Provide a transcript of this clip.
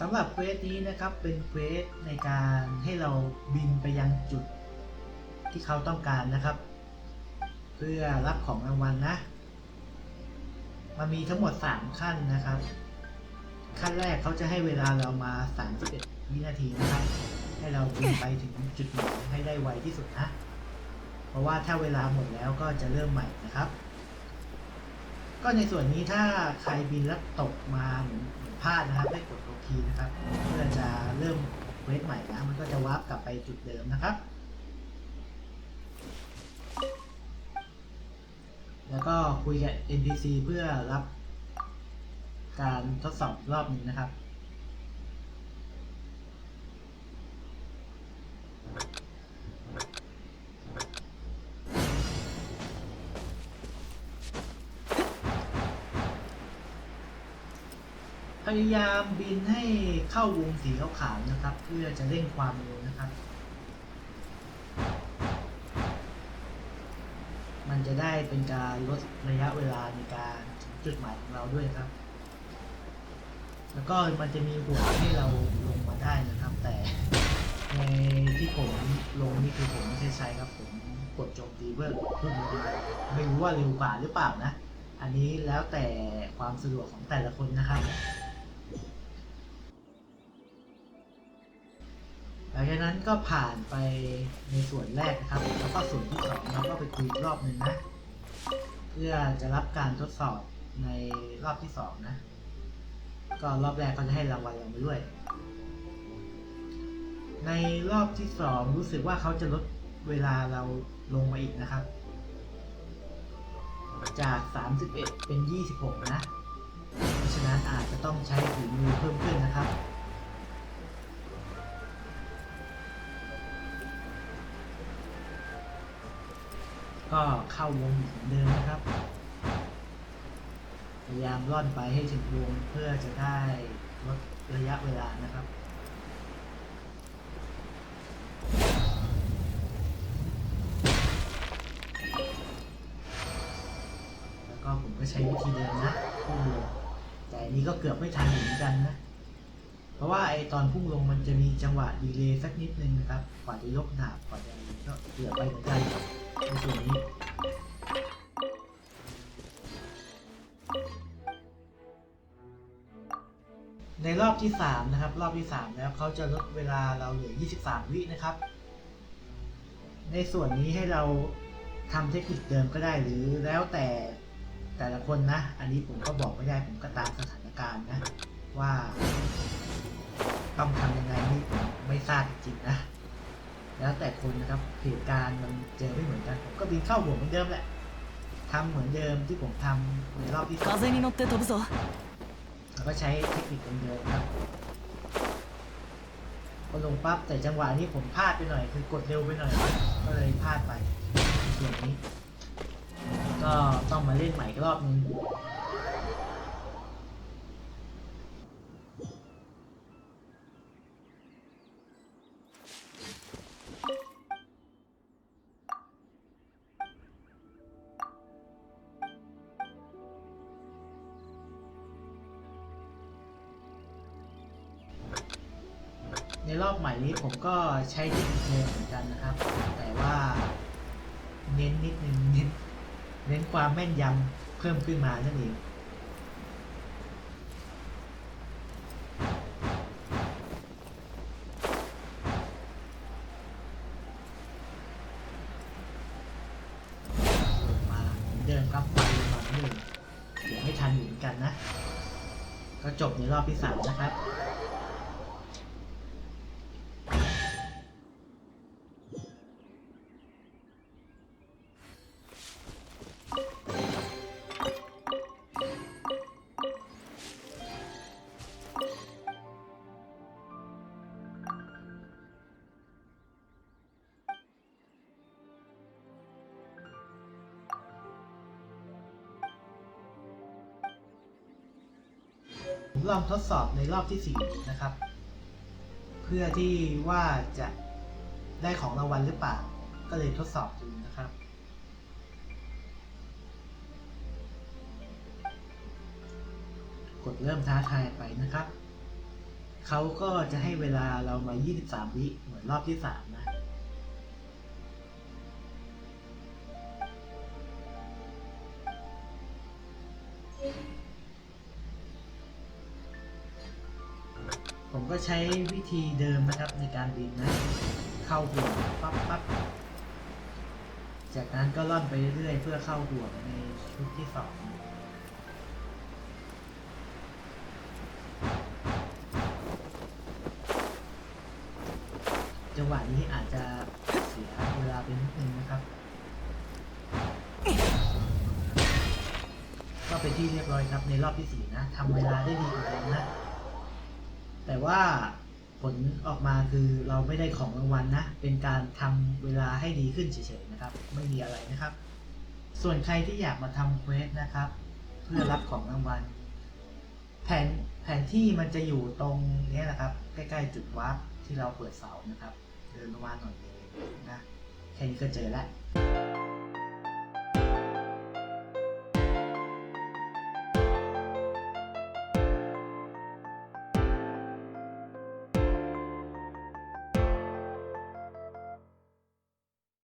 สำหรับเควสนี้นะครับเป็นเควสในการให้เราบินไปยังจุดที่เขาต้องการนะครับ เพื่อรับของรางวัลนะ มันมีทั้งหมด 3 ขั้นนะครับ ขั้นแรกเขาจะให้เวลาเรามา 31 วินาทีนะครับ ให้เราบินไปถึงจุดหมายให้ได้ไวที่สุดนะ เพราะว่าถ้าเวลาหมดแล้วก็จะเริ่มใหม่นะครับ ก็ในส่วนนี้ถ้าใครบินแล้วตกมาเหมือนเหมือนพลาดนะครับไม่กด โอเคนะครับเพื่อจะเริ่มเวทใหม่นะมันก็จะวาร์ปกลับไปจุดเดิมนะครับ แล้วก็คุยกับ NPC เพื่อรับการทดสอบรอบหนึ่งนะครับ พยายามบินให้เข้าวงสีขาวๆนะครับ เพื่อจะเร่งความเร็วนะครับ มันจะได้เป็นการลดระยะเวลาในการถึงจุดหมายของเราด้วยครับ แล้วก็มันจะมีหัวให้เราลงมาได้นะครับ แต่ในที่ผมลงนี่คือผมไม่ได้ใช้ครับผมกดโจมตีเพื่อเพุ่งลงมาไม่รู้ว่าเร็วกว่าหรือเปล่านะ อันนี้แล้วแต่ความสะดวกของแต่ละคนนะครับ ลังจากนั้นก็ผ่านไปในส่วนแรกนะครับ แล้วก็ส่วนที่สองเราก็ไปคุยรอบหนึ่งนะ เพื่อจะรับการทดสอบในรอบที่สองนะ ก็รอบแรกก็จะให้รางวัลเราไปด้วย ในรอบที่สองรู้สึกว่าเขาจะลดเวลาเราลงมาอีกนะครับ จาก 31 เป็น 26 นะ เพราะฉะนั้นอาจจะต้องใช้ฝีมือเพิ่มขึ้นนะครับ ก็เข้าวงเหมือนเดิมนะครับ พยายามล่อนไปให้ถึงวงเพื่อจะได้ลดระยะเวลานะครับแล้วก็ผมก็ใช้วิธีเดิมนะพุ่งลงแต่นี้ก็เกือบไม่ทันเหมือนกันนะ เพราะว่าไอตอนพุ่งลงมันจะมีจังหวะดีเลย์สักนิดนึงนะครับกว่าจะยกดาบกว่าจะก็เกือบไปเหมือนกันใน ส่วนนี้ในรอบที่ 3 นะครับ รอบที่ 3 แล้วเขาจะลดเวลาเราเหลือ 23 วินะครับ ในส่วนนี้ให้เราทำเทคนิคเดิมก็ได้หรือแล้วแต่แต่ละคนนะ อันนี้ผมก็บอกไม่ได้ผมก็ตามสถานการณ์นะ ว่าต้องทำยังไงนี่ผมไม่ทราบจริงๆนะ แล้วแต่คนนะครับเหตุการณ์มันเจอไม่เหมือนกันผมก็บินเข้าหัวเหมือนเดิมแหละทำเหมือนเดิมที่ผมทำในรอบที่สองแล้วก็ใช้เทคนิคเดิมครับพอลงปั๊บแต่จังหวะนี้ผมพลาดไปหน่อย คือกดเร็วไปหน่อย ก็เลยพลาดไปส่วนนี้ ก็ต้องมาเล่นใหม่รอบนึง ในรอบใหม่นี้ผมก็ใช้เทคนิคเดิมเหมือนกันนะครับ แต่ว่าเน้นนิดนึงเน้นเน้นความแม่นยำเพิ่มขึ้นมานั่นเองมาเหมือนเดิมครับไฟลงมาหนเดิมเดี๋ยวไม่ทันอยู่เหมือนกันนะก็จบในรอบที่สามนะครับ ผมลองทดสอบในรอบที่ 4 นะครับ เพื่อที่ว่าจะได้ของรางวัลหรือเปล่า ก็เลยทดสอบดูนะครับ กดเริ่มท้าทายไปนะครับ เขาก็จะให้เวลาเรามา 23 วิเหมือนรอบที่ 3 นะ ผมก็ใช้วิธีเดิมนะครับในการบินนะ เข้าห่วงปั๊บปั๊บจากนั้นก็ล่อนไปเรื่อยเพื่อเข้าห่วงในชุดที่สองจังหวะนี้อาจจะเสียเวลาไปนิดนึงนะครับ ก็เป็นที่เรียบร้อยครับในรอบที่สี่นะทำเวลาได้ดีกว่าเดิมนะ แต่ว่าผลออกมาคือเราไม่ได้ของรางวัลนะเป็นการทำเวลาให้ดีขึ้นเฉยๆนะครับ ไม่มีอะไรนะครับ ส่วนใครที่อยากมาทำเควสนะครับ เพื่อรับของรางวัล แผนแผนที่มันจะอยู่ตรงนี้นะครับ ใกล้ๆจุดวาร์ปที่เราเปิดเสานะครับ เดินประมาณหน่อยเองนะ แค่นี้ก็เจอแล้ว